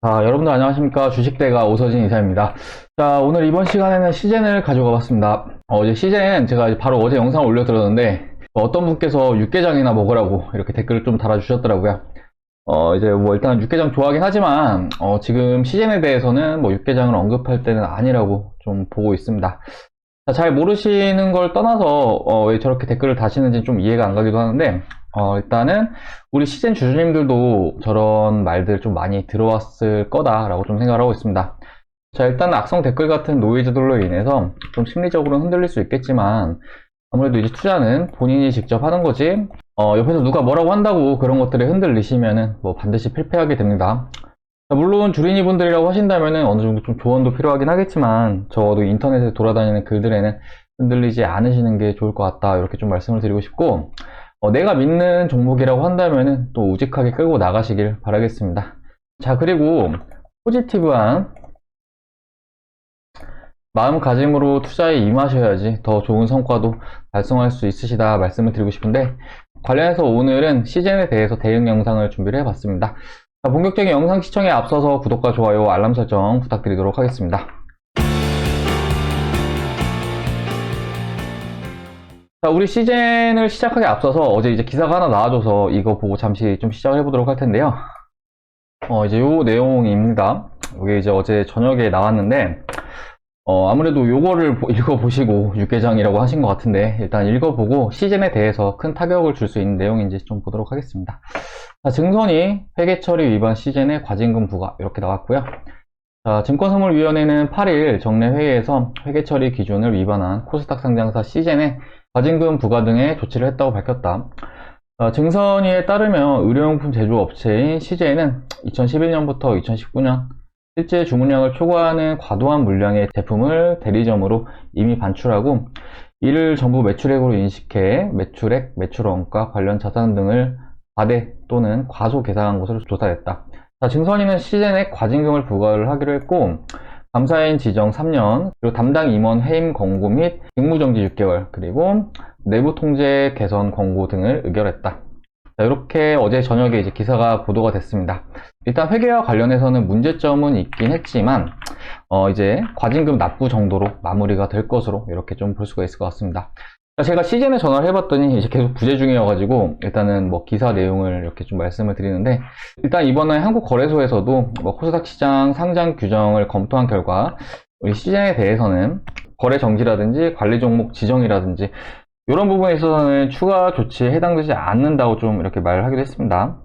자, 여러분들 안녕하십니까. 주식대가 오서진 이사입니다. 자, 오늘 이번 시간에는 시젠을 가지고 와봤습니다. 어, 이제 시젠 제가 바로 어제 영상을 올려드렸는데, 어떤 분께서 육개장이나 먹으라고 이렇게 댓글을 좀 달아주셨더라고요. 어, 이제 뭐 일단 육개장 좋아하긴 하지만, 어, 지금 시젠에 대해서는 뭐 육개장을 언급할 때는 아니라고 좀 보고 있습니다. 자, 잘 모르시는 걸 떠나서, 어, 왜 저렇게 댓글을 다시는지 좀 이해가 안 가기도 하는데, 어, 일단은 우리 시즌 주주님들도 저런 말들 좀 많이 들어왔을 거다라고 좀 생각을 하고 있습니다. 자, 일단 악성 댓글 같은 노이즈들로 인해서 좀 심리적으로 흔들릴 수 있겠지만 아무래도 이제 투자는 본인이 직접 하는 거지 어, 옆에서 누가 뭐라고 한다고 그런 것들에 흔들리시면은 뭐 반드시 필패하게 됩니다. 자, 물론 주린이 분들이라고 하신다면은 어느 정도 좀 조언도 필요하긴 하겠지만 적어도 인터넷에 돌아다니는 글들에는 흔들리지 않으시는 게 좋을 것 같다 이렇게 좀 말씀을 드리고 싶고 어, 내가 믿는 종목이라고 한다면은 또 우직하게 끌고 나가시길 바라겠습니다. 자, 그리고 포지티브한 마음가짐으로 투자에 임하셔야지 더 좋은 성과도 달성할 수 있으시다 말씀을 드리고 싶은데 관련해서 오늘은 시즌에 대해서 대응 영상을 준비를 해봤습니다. 자, 본격적인 영상 시청에 앞서서 구독과 좋아요, 알람 설정 부탁드리도록 하겠습니다. 자, 우리 시즌을 시작하기 앞서서 어제 이제 기사가 하나 나와줘서 이거 보고 잠시 좀 시작을 해보도록 할 텐데요. 어, 이제 요 내용입니다. 이게 이제 어제 저녁에 나왔는데, 어, 아무래도 요거를 보- 읽어보시고 육개장이라고 하신 것 같은데, 일단 읽어보고 시즌에 대해서 큰 타격을 줄 수 있는 내용인지 좀 보도록 하겠습니다. 자, 증선이 회계처리 위반 시즌의 과징금 부과, 이렇게 나왔고요. 자, 증권선물위원회는 8일 정례 회의에서 회계처리 기준을 위반한 코스닥 상장사 시젠의 과징금 부과 등의 조치를 했다고 밝혔다. 어, 증선위에 따르면 의료용품 제조업체인 CJ는 2011년부터 2019년 실제 주문량을 초과하는 과도한 물량의 제품을 대리점으로 이미 반출하고 이를 전부 매출액으로 인식해 매출액, 매출원가 관련 자산 등을 과대 또는 과소 계산한 것으로 조사됐다. 자, 증선위는 시젠에 과징금을 부과를 하기로 했고 감사인 지정 3년, 그리고 담당 임원 해임 권고 및 직무정지 6개월, 그리고 내부 통제 개선 권고 등을 의결했다. 자, 이렇게 어제 저녁에 이제 기사가 보도가 됐습니다. 일단 회계와 관련해서는 문제점은 있긴 했지만, 어, 이제 과징금 납부 정도로 마무리가 될 것으로 이렇게 좀 볼 수가 있을 것 같습니다. 자, 제가 시즌에 전화를 해봤더니 이제 계속 부재 중이어가지고 일단은 뭐 기사 내용을 이렇게 좀 말씀을 드리는데 일단 이번에 한국 거래소에서도 뭐 코스닥 시장 상장 규정을 검토한 결과 우리 시장에 대해서는 거래 정지라든지 관리 종목 지정이라든지 이런 부분에 있어서는 추가 조치에 해당되지 않는다고 좀 이렇게 말을 하기도 했습니다.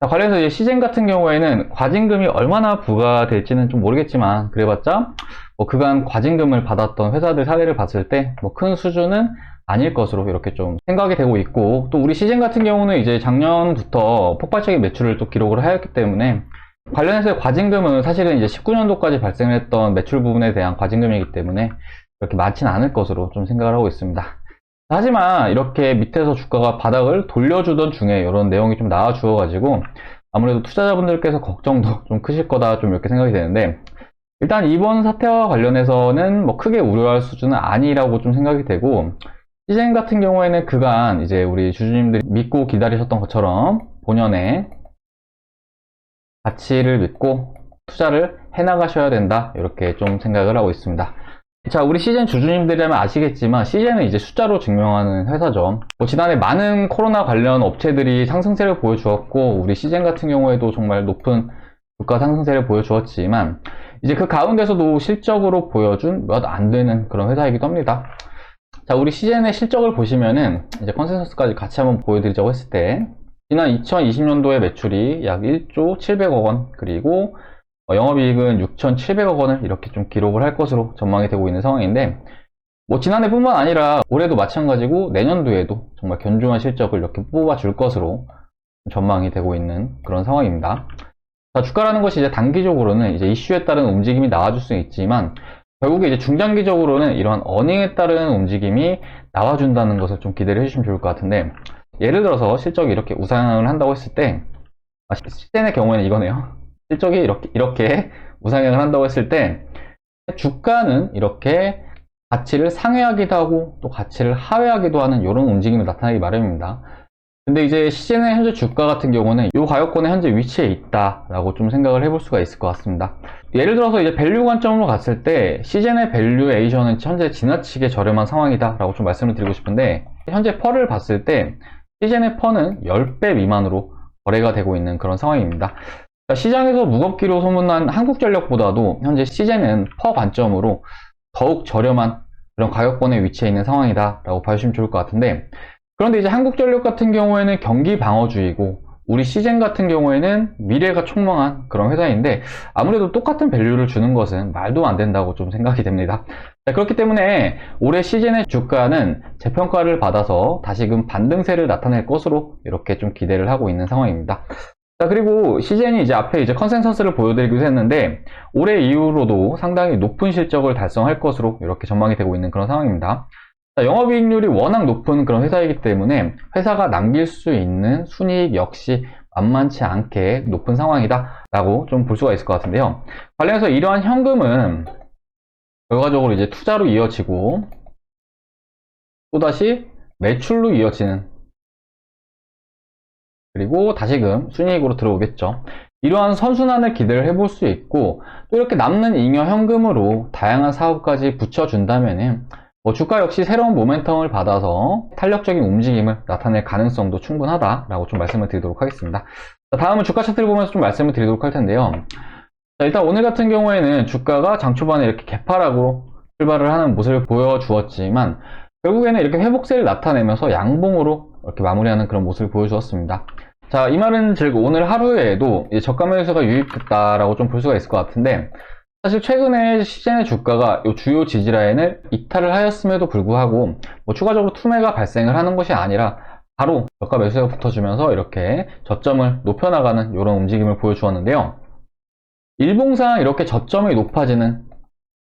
자, 관련해서 이제 시젠 같은 경우에는 과징금이 얼마나 부과될지는 좀 모르겠지만 그래봤자 뭐 그간 과징금을 받았던 회사들 사례를 봤을 때 뭐 큰 수준은 아닐 것으로 이렇게 좀 생각이 되고 있고 또 우리 시즌 같은 경우는 이제 작년부터 폭발적인 매출을 또 기록을 하였기 때문에 관련해서 과징금은 사실은 이제 19년도까지 발생했던 매출 부분에 대한 과징금이기 때문에 그렇게 많지는 않을 것으로 좀 생각을 하고 있습니다. 하지만 이렇게 밑에서 주가가 바닥을 돌려주던 중에 이런 내용이 좀 나와 주어가지고 아무래도 투자자분들께서 걱정도 좀 크실 거다 좀 이렇게 생각이 되는데 일단 이번 사태와 관련해서는 뭐 크게 우려할 수준은 아니라고 좀 생각이 되고 시즌 같은 경우에는 그간 이제 우리 주주님들이 믿고 기다리셨던 것처럼 본연의 가치를 믿고 투자를 해나가셔야 된다 이렇게 좀 생각을 하고 있습니다. 자, 우리 시즌 주주님들이라면 아시겠지만 시즌은 이제 숫자로 증명하는 회사죠. 뭐 지난해 많은 코로나 관련 업체들이 상승세를 보여주었고 우리 시즌 같은 경우에도 정말 높은 주가 상승세를 보여주었지만 이제 그 가운데서도 실적으로 보여준 몇 안 되는 그런 회사이기도 합니다. 자, 우리 시즌의 실적을 보시면은 이제 컨센서스까지 같이 한번 보여드리자고 했을 때 지난 2020년도의 매출이 약 1조 700억 원 그리고 어, 영업이익은 6,700억 원을 이렇게 좀 기록을 할 것으로 전망이 되고 있는 상황인데 뭐 지난해뿐만 아니라 올해도 마찬가지고 내년도에도 정말 견조한 실적을 이렇게 뽑아줄 것으로 전망이 되고 있는 그런 상황입니다. 자, 주가라는 것이 이제 단기적으로는 이제 이슈에 따른 움직임이 나와줄 수는 있지만 결국에 이제 중장기적으로는 이러한 어닝에 따른 움직임이 나와준다는 것을 좀 기대를 해주시면 좋을 것 같은데 예를 들어서 실적이 이렇게 우상향을 한다고 했을 때 아, 시젠의 경우에는 이거네요. 실적이 이렇게, 이렇게 우상향을 한다고 했을 때 주가는 이렇게 가치를 상회하기도 하고 또 가치를 하회하기도 하는 이런 움직임이 나타나기 마련입니다. 근데 이제 시즌의 현재 주가 같은 경우는 이 가격권의 현재 위치에 있다라고 좀 생각을 해볼 수가 있을 것 같습니다. 예를 들어서 이제 밸류 관점으로 갔을 때 시즌의 밸류에이션은 현재 지나치게 저렴한 상황이다라고 좀 말씀을 드리고 싶은데 현재 펄을 봤을 때 시즌의 펄은 10배 미만으로 거래가 되고 있는 그런 상황입니다. 그러니까 시장에서 무겁기로 소문난 한국전력보다도 현재 시즌은 퍼 관점으로 더욱 저렴한 그런 가격권에 위치해 있는 상황이다라고 봐주시면 좋을 것 같은데 그런데 이제 한국전력 같은 경우에는 경기 방어주의고 우리 시젠 같은 경우에는 미래가 촉망한 그런 회사인데 아무래도 똑같은 밸류를 주는 것은 말도 안 된다고 좀 생각이 됩니다. 자, 그렇기 때문에 올해 시즌의 주가는 재평가를 받아서 다시금 반등세를 나타낼 것으로 이렇게 좀 기대를 하고 있는 상황입니다. 자, 그리고 시젠이 이제 앞에 이제 컨센서스를 보여드리기도 했는데 올해 이후로도 상당히 높은 실적을 달성할 것으로 이렇게 전망이 되고 있는 그런 상황입니다. 자, 영업이익률이 워낙 높은 그런 회사이기 때문에 회사가 남길 수 있는 순이익 역시 만만치 않게 높은 상황이다 라고 좀 볼 수가 있을 것 같은데요. 관련해서 이러한 현금은 결과적으로 이제 투자로 이어지고 또다시 매출로 이어지는 그리고 다시금 순이익으로 들어오겠죠. 이러한 선순환을 기대를 해볼 수 있고 또 이렇게 남는 잉여 현금으로 다양한 사업까지 붙여준다면은 뭐 주가 역시 새로운 모멘텀을 받아서 탄력적인 움직임을 나타낼 가능성도 충분하다라고 좀 말씀을 드리도록 하겠습니다. 자, 다음은 주가 차트를 보면서 좀 말씀을 드리도록 할 텐데요. 자, 일단 오늘 같은 경우에는 주가가 장 초반에 이렇게 개파락으로 출발을 하는 모습을 보여주었지만 결국에는 이렇게 회복세를 나타내면서 양봉으로 이렇게 마무리하는 그런 모습을 보여주었습니다. 자, 이 말은 즉 오늘 하루에도 저가 매수가 유입됐다라고 좀 볼 수가 있을 것 같은데 사실 최근에 시즌의 주가가 이 주요 지지라인을 이탈을 하였음에도 불구하고 뭐 추가적으로 투매가 발생을 하는 것이 아니라 바로 저가 매수가 붙어주면서 이렇게 저점을 높여나가는 이런 움직임을 보여주었는데요. 일봉상 이렇게 저점이 높아지는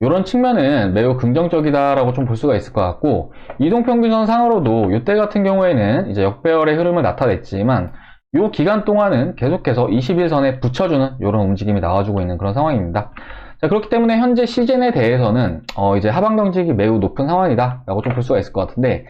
이런 측면은 매우 긍정적이다라고 좀 볼 수가 있을 것 같고 이동평균선 상으로도 이때 같은 경우에는 이제 역배열의 흐름을 나타냈지만 이 기간 동안은 계속해서 21선에 붙여주는 이런 움직임이 나와주고 있는 그런 상황입니다. 자, 그렇기 때문에 현재 시즌에 대해서는 어, 이제 하방 경직이 매우 높은 상황이다라고 좀 볼 수가 있을 것 같은데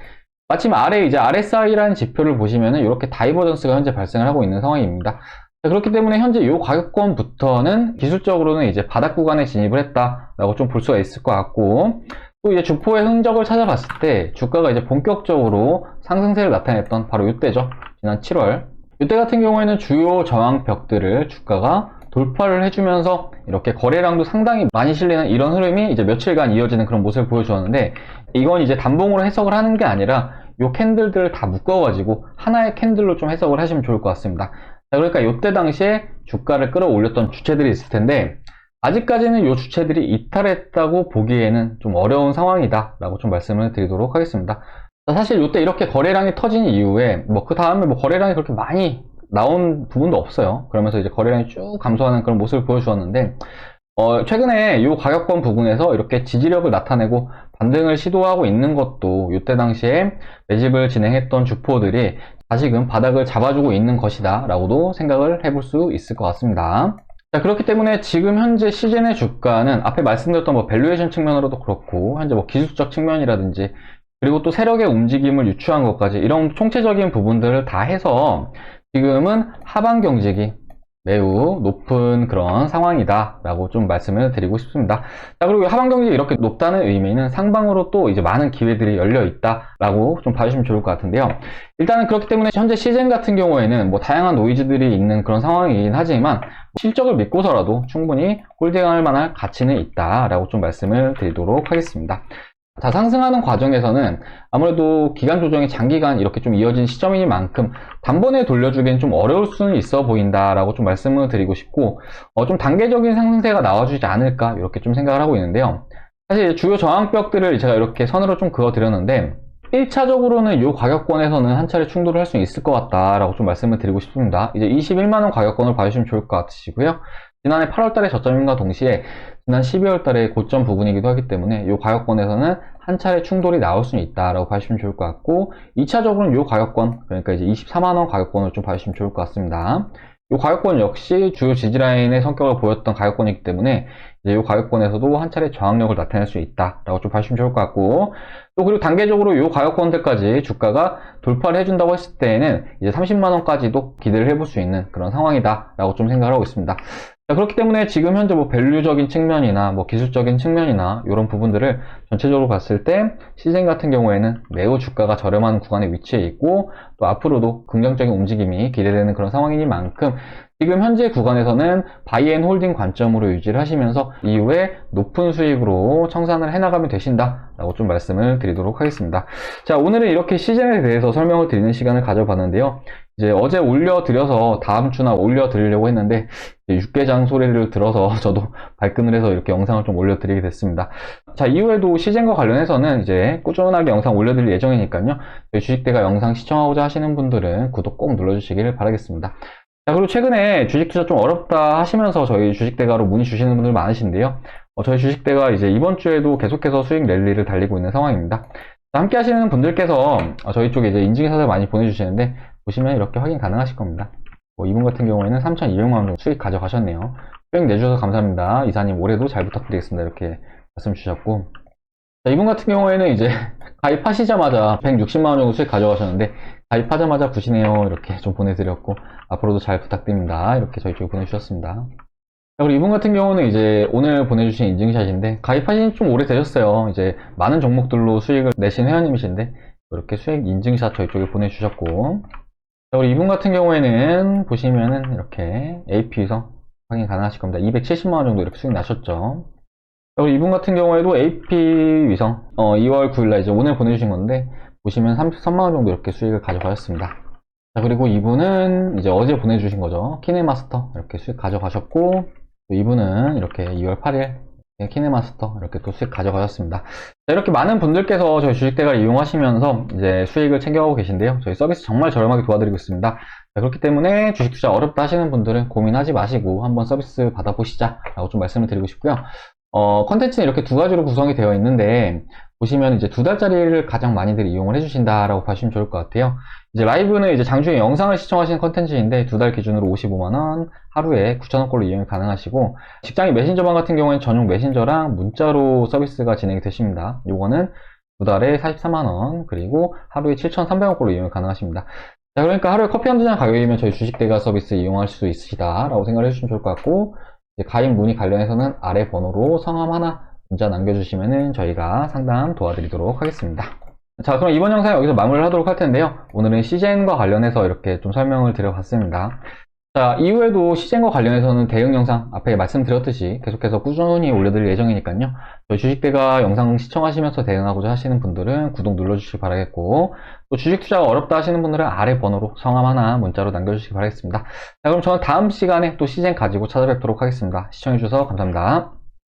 마침 아래 이제 RSI라는 지표를 보시면은 이렇게 다이버전스가 현재 발생을 하고 있는 상황입니다. 자, 그렇기 때문에 현재 이 가격권부터는 기술적으로는 이제 바닥 구간에 진입을 했다라고 좀 볼 수가 있을 것 같고 또 이제 주포의 흔적을 찾아봤을 때 주가가 이제 본격적으로 상승세를 나타냈던 바로 이때죠. 지난 7월 이때 같은 경우에는 주요 저항벽들을 주가가 돌파를 해주면서 이렇게 거래량도 상당히 많이 실리는 이런 흐름이 이제 며칠간 이어지는 그런 모습을 보여주었는데 이건 이제 단봉으로 해석을 하는 게 아니라 이 캔들들을 다 묶어가지고 하나의 캔들로 좀 해석을 하시면 좋을 것 같습니다. 자, 그러니까 이때 당시에 주가를 끌어올렸던 주체들이 있을 텐데 아직까지는 이 주체들이 이탈했다고 보기에는 좀 어려운 상황이다 라고 좀 말씀을 드리도록 하겠습니다. 사실 이때 이렇게 거래량이 터진 이후에 뭐 그 다음에 뭐 거래량이 그렇게 많이 나온 부분도 없어요. 그러면서 이제 거래량이 쭉 감소하는 그런 모습을 보여주었는데 어, 최근에 이 가격권 부분에서 이렇게 지지력을 나타내고 반등을 시도하고 있는 것도 이때 당시에 매집을 진행했던 주포들이 다시금 바닥을 잡아주고 있는 것이다 라고도 생각을 해볼 수 있을 것 같습니다. 자, 그렇기 때문에 지금 현재 시즌의 주가는 앞에 말씀드렸던 뭐 밸류에이션 측면으로도 그렇고 현재 뭐 기술적 측면이라든지 그리고 또 세력의 움직임을 유추한 것까지 이런 총체적인 부분들을 다 해서 지금은 하방 경직이 매우 높은 그런 상황이다 라고 좀 말씀을 드리고 싶습니다. 자 그리고 하방 경직이 이렇게 높다는 의미는 상방으로 또 이제 많은 기회들이 열려 있다 라고 좀 봐주시면 좋을 것 같은데요. 일단은 그렇기 때문에 현재 시즌 같은 경우에는 뭐 다양한 노이즈들이 있는 그런 상황이긴 하지만 실적을 믿고서라도 충분히 홀딩할 만한 가치는 있다 라고 좀 말씀을 드리도록 하겠습니다 자, 상승하는 과정에서는 아무래도 기간 조정이 장기간 이렇게 좀 이어진 시점이니만큼 단번에 돌려주기엔 좀 어려울 수는 있어 보인다라고 좀 말씀을 드리고 싶고, 어, 좀 단계적인 상승세가 나와주지 않을까 이렇게 좀 생각을 하고 있는데요. 사실 주요 저항벽들을 제가 이렇게 선으로 좀 그어 드렸는데, 1차적으로는 이 가격권에서는 한 차례 충돌을 할 수 있을 것 같다라고 좀 말씀을 드리고 싶습니다. 이제 21만원 가격권을 봐주시면 좋을 것 같으시고요. 지난해 8월달에 저점임과 동시에 지난 12월달에 고점 부분이기도 하기 때문에 이 가격권에서는 한 차례 충돌이 나올 수는 있다라고 봐주시면 좋을 것 같고 2차적으로는 이 가격권 그러니까 이제 24만원 가격권을 좀 봐주시면 좋을 것 같습니다. 이 가격권 역시 주요 지지라인의 성격을 보였던 가격권이기 때문에 이제 이 가격권에서도 한 차례 저항력을 나타낼 수 있다라고 좀 봐주시면 좋을 것 같고 또 그리고 단계적으로 이 가격권대까지 주가가 돌파를 해준다고 했을 때에는 이제 30만 원까지도 기대를 해볼 수 있는 그런 상황이다라고 좀 생각을 하고 있습니다. 자, 그렇기 때문에 지금 현재 뭐 밸류적인 측면이나 뭐 기술적인 측면이나 이런 부분들을 전체적으로 봤을 때 시즌 같은 경우에는 매우 주가가 저렴한 구간에 위치해 있고 또 앞으로도 긍정적인 움직임이 기대되는 그런 상황이니만큼 지금 현재 구간에서는 바이앤 홀딩 관점으로 유지를 하시면서 이후에 높은 수익으로 청산을 해나가면 되신다 라고 좀 말씀을 드리도록 하겠습니다. 자, 오늘은 이렇게 시즌에 대해서 설명을 드리는 시간을 가져봤는데요. 이제 어제 올려드려서 다음 주나 올려드리려고 했는데 육개장 소리를 들어서 저도 발끈을 해서 이렇게 영상을 좀 올려드리게 됐습니다. 자, 이후에도 시즌과 관련해서는 이제 꾸준하게 영상 올려드릴 예정이니까요. 주식대가 영상 시청하고자 하시는 분들은 구독 꼭 눌러주시기를 바라겠습니다. 자, 그리고 최근에 주식 투자 좀 어렵다 하시면서 저희 주식대가로 문의 주시는 분들 많으신데요. 어, 저희 주식대가 이제 이번 주에도 계속해서 수익 랠리를 달리고 있는 상황입니다. 자, 함께 하시는 분들께서 어, 저희 쪽에 이제 인증사를 많이 보내주시는데 보시면 이렇게 확인 가능하실 겁니다. 뭐 이분 같은 경우에는 3,200만 원 정도 수익 가져가셨네요. 수익 내주셔서 감사합니다. 이사님 올해도 잘 부탁드리겠습니다. 이렇게 말씀 주셨고 자, 이분 같은 경우에는 이제 가입하시자마자 160만 원 정도 수익 가져가셨는데 가입하자마자 구시네요 이렇게 좀 보내드렸고 앞으로도 잘 부탁드립니다. 이렇게 저희 쪽에 보내주셨습니다. 자, 그리고 이분 같은 경우는 이제 오늘 보내주신 인증샷인데 가입하신 지 좀 오래되셨어요. 이제 많은 종목들로 수익을 내신 회원님이신데 이렇게 수익 인증샷 저희 쪽에 보내주셨고 자, 우리 이분 같은 경우에는 보시면은 이렇게 AP 위성 확인 가능하실 겁니다. 270만원 정도 이렇게 수익 나셨죠. 자, 우리 이분 같은 경우에도 AP 위성, 어, 2월 9일날 이제 오늘 보내주신 건데, 보시면 33만원 정도 이렇게 수익을 가져가셨습니다. 자, 그리고 이분은 이제 어제 보내주신 거죠. 키네마스터 이렇게 수익 가져가셨고, 또 이분은 이렇게 2월 8일 키네마스터 이렇게 또 수익 가져가셨습니다. 자, 이렇게 많은 분들께서 저희 주식대가를 이용하시면서 이제 수익을 챙겨가고 계신데요. 저희 서비스 정말 저렴하게 도와드리고 있습니다. 자, 그렇기 때문에 주식 투자 어렵다 하시는 분들은 고민하지 마시고 한번 서비스 받아보시자 라고 좀 말씀을 드리고 싶고요. 어, 컨텐츠는 이렇게 두 가지로 구성이 되어 있는데 보시면 이제 두 달짜리를 가장 많이들 이용을 해주신다라고 봐주시면 좋을 것 같아요. 이제 라이브는 이제 장중에 영상을 시청하시는 컨텐츠인데 두 달 기준으로 55만원, 하루에 9,000원꼴로 이용이 가능하시고 직장인 메신저방 같은 경우에는 전용 메신저랑 문자로 서비스가 진행이 되십니다. 요거는 두 달에 43만원, 그리고 하루에 7,300원꼴로 이용이 가능하십니다. 자, 그러니까 하루에 커피 한두 잔 가격이면 저희 주식대가 서비스 이용할 수 있으시다라고 생각을 해주시면 좋을 것 같고 가입 문의 관련해서는 아래 번호로 성함 하나 문자 남겨주시면은 저희가 상담 도와드리도록 하겠습니다. 자, 그럼 이번 영상 여기서 마무리를 하도록 할 텐데요. 오늘은 시젠과 관련해서 이렇게 좀 설명을 드려봤습니다. 자, 이후에도 시젠과 관련해서는 대응 영상 앞에 말씀드렸듯이 계속해서 꾸준히 올려드릴 예정이니까요. 저희 주식대가 영상 시청하시면서 대응하고자 하시는 분들은 구독 눌러주시기 바라겠고 또 주식 투자가 어렵다 하시는 분들은 아래 번호로 성함 하나 문자로 남겨주시기 바라겠습니다. 자, 그럼 저는 다음 시간에 또 시젠 가지고 찾아뵙도록 하겠습니다. 시청해주셔서 감사합니다.